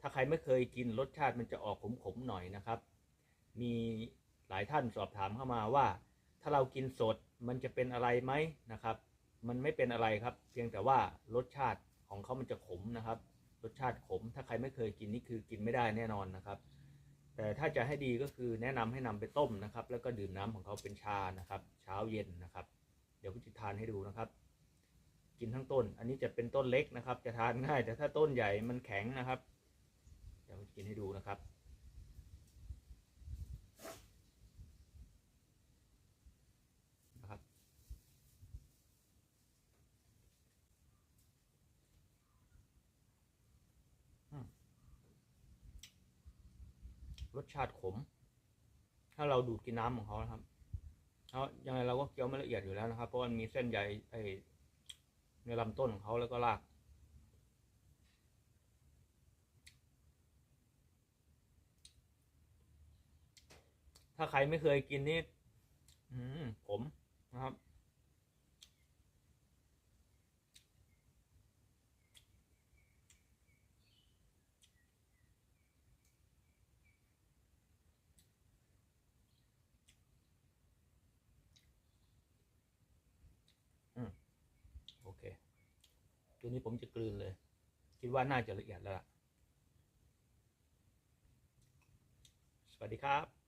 ถ้าใครไม่เคยกินรสชาติมันจะออกขมๆหน่อยนะครับ มีหลายท่านสอบถามเข้ามาว่า ถ้าเรากินสดมันจะเป็นอะไรไหมนะครับ มันไม่เป็นอะไรครับ เพียงแต่ว่ารสชาติของเขามันจะขมนะครับ รสชาติขม ถ้าใครไม่เคยกินนี่คือกินไม่ได้แน่นอนนะครับ แต่ถ้าจะให้ดีก็คือแนะนำให้นำไปต้มนะครับ แล้วก็ดื่มน้ำของเขาเป็นชานะครับ เช้าเย็นนะครับ เดี๋ยวผมจะทานให้ดูนะครับ กินทั้งต้น อันนี้จะเป็นต้นเล็กนะครับ จะทานง่าย แต่ถ้าต้นใหญ่มันแข็งนะครับ ดี๋ยวผมจะกินให้ดูนะครับ นะครับ รสชาติขม ถ้าเราดูดกินน้ำของเขานะครับเขายังไงเราก็เคี้ยวไม่ละเอียดอยู่แล้วนะครับ เพราะมันมีเส้นใยไอในลำต้นของเขาแล้วก็ราก ถ้าใครไม่เคยกินนี่มผมนะครับ โอเค ตัวนี้ผมจะกลืนเลย คิดว่าน่าจะละเอียดแล้ว สวัสดีครับ